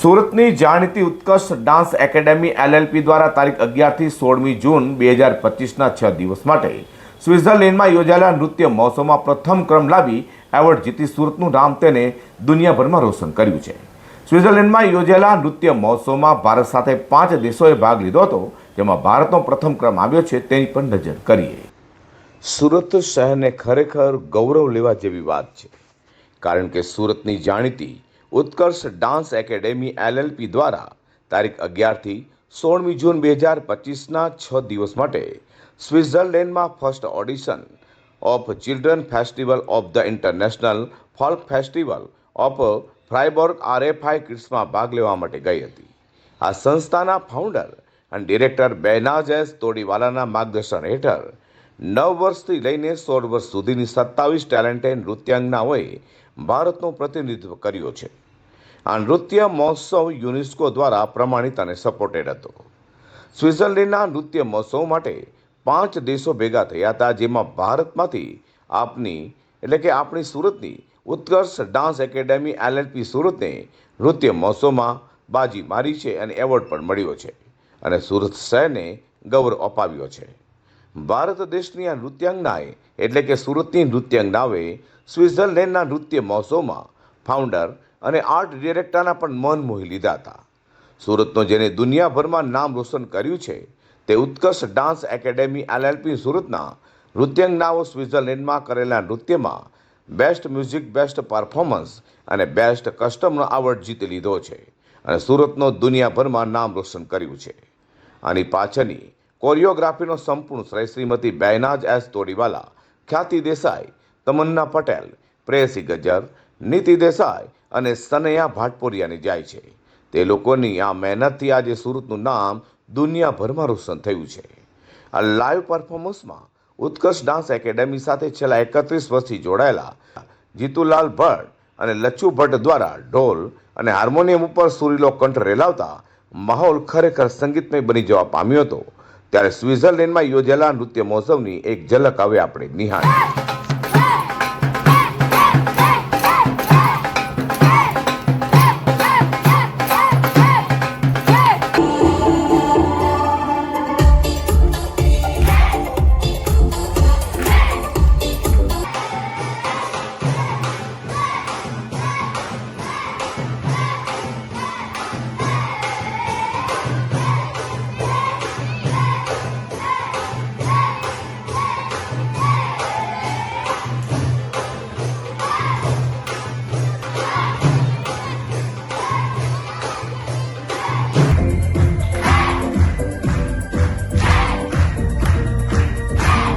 સુરતની જાણીતી ઉત્કર્ષ dance academy LLP દ્વારા તારીખ અગિયારથી સોળમી જૂન બે હજાર પચીસના છ દિવસ માટે સ્વિટ્ઝરલેન્ડમાં યોજાયેલા નૃત્ય મહોત્સવમાં પ્રથમ ક્રમ લાવી એવોર્ડ જીતી સુરતનું નામ તેને દુનિયાભરમાં રોશન કર્યું છે. સ્વિટ્ઝરલેન્ડમાં યોજાયેલા નૃત્ય મહોત્સવમાં ભારત સાથે પાંચ દેશોએ ભાગ લીધો હતો, જેમાં ભારતનો પ્રથમ ક્રમ આવ્યો છે તેની પણ નજર કરીએ. સુરત શહેરને ખરેખર ગૌરવ લેવા જેવી વાત છે, કારણ કે સુરતની જાણીતી ઉત્કર્ષ ડાન્સ એકેડેમી એલએલપી દ્વારા તારીખ અગિયારથી સોળમી જૂન બે હજાર પચીસના છ દિવસ માટે સ્વિટ્ઝરલેન્ડમાં first audition of children festival of the international folk festival of Fribourg RFI કિડ્સમાં ભાગ લેવા માટે ગઈ હતી. આ સંસ્થાના ફાઉન્ડર અને ડિરેક્ટર બેનાજ એસ તોડીવાલાના માર્ગદર્શન હેઠળ નવ વર્ષથી લઈને સોળ વર્ષ સુધીની સત્તાવીસ ટેલેન્ટેડ નૃત્યાંગનાઓએ ભારતનું પ્રતિનિધિત્વ કર્યું છે. આ નૃત્ય મહોત્સવ યુનેસ્કો દ્વારા પ્રમાણિત અને સપોર્ટેડ હતો. સ્વિટ્ઝરલેન્ડના નૃત્ય મહોત્સવ માટે પાંચ દેશો ભેગા થયા હતા, જેમાં ભારતમાંથી આપની, એટલે કે આપણી સુરતની ઉત્કર્ષ ડાન્સ એકેડેમી એલએલપી સુરતને નૃત્ય મહોત્સવમાં બાજી મારી છે અને એવોર્ડ પણ મળ્યો છે અને સુરત શહેરને ગૌરવ અપાવ્યો છે. ભારત દેશની આ નૃત્યાંગનાએ, એટલે કે સુરતની નૃત્યાંગનાવે સ્વિટ્ઝરલેન્ડના નૃત્ય મહોત્સવમાં ફાઉન્ડર અને આર્ટ ડિરેક્ટરના પણ મન મોહી લીધા હતા. સુરતનો જેને દુનિયાભરમાં નામ રોશન કર્યું છે, તે ઉત્કર્ષ ડાન્સ એકેડેમી એલએલપી સુરતના નૃત્યાંગનાઓ સ્વિટ્ઝરલેન્ડમાં કરેલા નૃત્યમાં બેસ્ટ મ્યુઝિક બેસ્ટ પરફોર્મન્સ અને બેસ્ટ કસ્ટમનો એવોર્ડ જીતી લીધો છે અને સુરતનો દુનિયાભરમાં નામ રોશન કર્યું છે. આની પાછળની કોરિયોગ્રાફીનો સંપૂર્ણ શ્રેય શ્રીમતી બેનાજ એસ તોડીવાલા, ખ્યાતિ દેસાઈ, તમન્ના પટેલ, પ્રેયસી ગજર નીતિ દેસાઈ અને સનૈયા ભાટપોરિયાની જાય છે. તે લોકોની આ મહેનતથી આજે સુરતનું નામ દુનિયાભરમાં રોશન થયું છે. આ લાઈવ પરફોર્મન્સમાં ઉત્કર્ષ ડાન્સ એકેડેમી સાથે છેલ્લા એકત્રીસ વર્ષથી જોડાયેલા જીતુલાલ ભટ્ટ અને લચ્છુ ભટ્ટ દ્વારા ઢોલ અને હાર્મોનિયમ ઉપર સુરીલો કંઠ રેલાવતા માહોલ ખરેખર સંગીતમય બની જવા પામ્યો હતો. ત્યારે સ્વિટ્ઝરલેન્ડમાં યોજેલા નૃત્ય મહોત્સવની એક ઝલક હવે આપણે નિહાળી